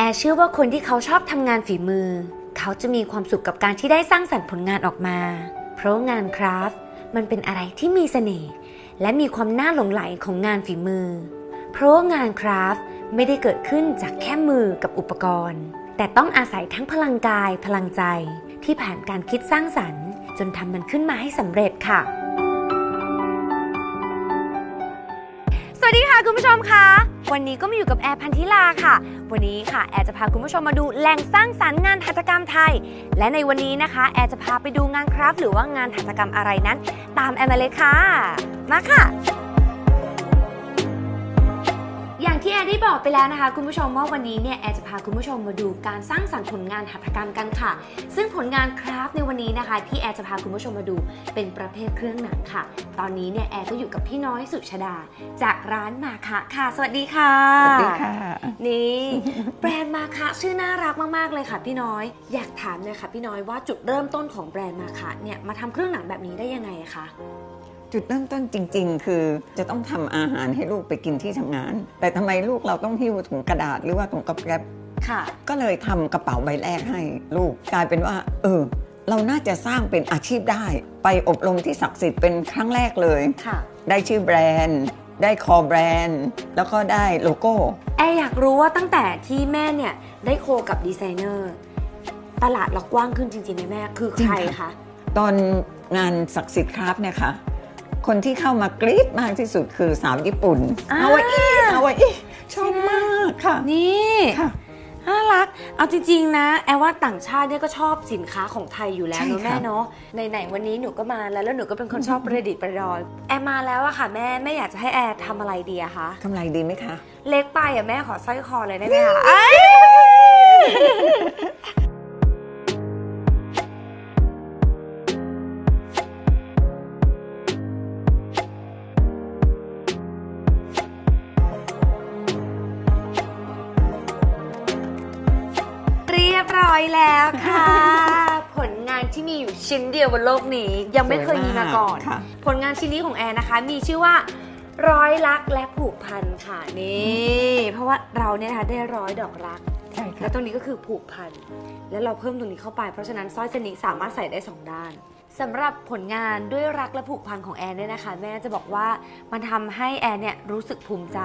แอร์เชื่อว่าคนที่เขาชอบทำงานฝีมือ เขาจะมีความสุขกับการที่ได้สร้างสรรค์ผลงานออกมา เพราะงานคราฟต์มันเป็นอะไรที่มีเสน่ห์และมีความน่าหลงไหลของงานฝีมือ เพราะงานคราฟต์ไม่ได้เกิดขึ้นจากแค่มือกับอุปกรณ์ แต่ต้องอาศัยทั้งพลังกายพลังใจ ที่ผ่านการคิดสร้างสรรค์ จนทำมันขึ้นมาให้สำเร็จค่ะ วัสดีค่ะคุณผู้ชมค่ะ วันนี้ก็มาอยู่กับแอร์พันธิลาค่ะ วันนี้ค่ะแอร์จะพาคุณผู้ชมมาดูแหล่งสร้างสรรค์งานหัตถกรรมไทย และในวันนี้นะคะ แอร์จะพาไปดูงานคราฟหรือว่างานหัตถกรรมอะไรนั้น ตามแอร์มาเลยค่ะ มาค่ะ อย่างที่แอร์ได้บอกไปแล้วนะคะ คุณผู้ชมว่าวันนี้เนี่ยแอร์จะพาคุณผู้ชมมาดูการสร้างสรรค์ผลงานหัตถกรรมกันค่ะ ซึ่งผลงานคราฟต์ในวันนี้นะคะ ที่แอร์จะพาคุณผู้ชมมาดูเป็นประเภทเครื่องหนังค่ะ ตอนนี้เนี่ยแอร์ก็อยู่กับพี่น้อยสุชดา จากร้านมาคะค่ะ สวัสดีค่ะสวัสดีค่ะ นี่แบรนด์มาคะชื่อน่ารักมากๆเลยค่ะ พี่น้อยอยากถามเลยค่ะ พี่น้อยว่าจุดเริ่มต้นของแบรนด์มาคะเนี่ยมาทำเครื่องหนังแบบนี้ได้ยังไงคะ จุดเริ่มต้นจริง ๆ คือจะต้องทำอาหารให้ลูกไปกินที่ทำงาน แต่ทำไมลูกเราต้องหิ้วถุงกระดาษหรือว่าถุงกระแกรบค่ะก็เลยทำกระเป๋าใบแรกให้ลูกกลายเป็นว่า เออ เราน่าจะสร้างเป็นอาชีพได้ ไปอบรมที่ศักดิ์สิทธิ์เป็นครั้งแรกเลยค่ะได้ชื่อแบรนด์ ได้คอแบรนด์ แล้วก็ได้โลโก้แอร์อยากรู้ว่าตั้งแต่ที่แม่เนี่ยได้โคกับดีไซเนอร์ตลาดเรากว้างขึ้นจริงๆไหมแม่คือใครจริงคะค่ะตอนงานศักดิ์สิทธิ์ครับเนี่ยค่ะ คนที่เข้ามากรี๊ดมากที่สุดคือสาวญี่ปุ่นอ่าฮาวายอีฮาวายอีชอบมากค่ะ นี่ค่ะน่ารัก เอาจริงๆนะ แอร์ว่าต่างชาติเนี่ยก็ชอบสินค้าของไทยอยู่แล้วใช่เนอะค่ะแม่เนาะไหนๆวันนี้หนูก็มาแล้วแล้วหนูก็เป็นคนชอบประดิษฐ์ประดอยแอร์มาแล้วอะค่ะแม่แม่อยากจะให้แอร์ทำอะไรดีอะคะกำไรดีไหมคะ เล็กไปอะแม่ขอสร้อยคอเลยได้ไหมคะ รียบร้อยแล้วค่ะ ผลงานที่มีอยู่ชิ้นเดียวบนโลกนี้ยังไม่เคยมีมาก่อน ค่ะ ผลงานชิ้นนี้ของแอร์นะคะ มีชื่อว่า ร้อยรักและผูกพันค่ะนี่เพราะว่าเราเนี่ยนะคะได้ร้อยดอกรัก ใช่ค่ะ แล้วตรงนี้ก็คือผูกพัน แล้วเราเพิ่มตรงนี้เข้าไป เพราะฉะนั้นสร้อยเส้นนี้สามารถใส่ได้สองด้าน สำหรับผลงานด้วยรักและผูกพันของแอนเนี่ยนะคะ แม่จะบอกว่ามันทำให้แอนเนี่ยรู้สึกภูมิใจ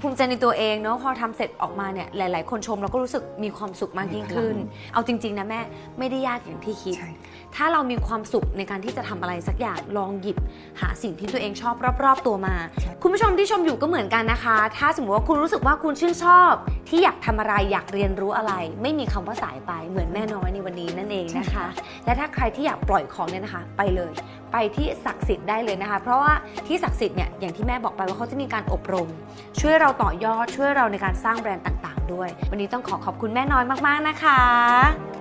ภูมิใจในตัวเองเนาะพอทำเสร็จออกมาเนี่ยหลาย ๆ คนชมเราก็รู้สึกมีความสุขมากยิ่งขึ้น เอาจริง ๆ นะแม่ไม่ได้ยากอย่างที่คิด ใช่ ถ้าเรามีความสุขในการที่จะทำอะไรสักอย่างลองหยิบหาสิ่งที่ตัวเองชอบรอบ ๆ ตัวมา ใช่ คุณผู้ชมที่ชมอยู่ก็เหมือนกันนะคะ ถ้าสมมติว่าคุณรู้สึกว่าคุณชื่นชอบ ที่อยากทำอะไรอยากเรียนรู้อะไร ไม่มีคำว่าสายไปเหมือนแม่น้อยในวันนี้นั่นเองนะคะ และถ้าใครที่อยากปล่อยของเนี่ยนะคะ ไปเลย ไปที่ศักดิ์สิทธิ์ได้เลยนะคะ เพราะว่าที่ศักดิ์สิทธิ์เนี่ยอย่างที่แม่บอกไปว่าเขาจะมีการอบรม ช่วยเราต่อยอดช่วยเราในการสร้างแบรนด์ต่าง ๆ ด้วย วันนี้ต้องขอขอบคุณแม่น้อยมากๆนะคะ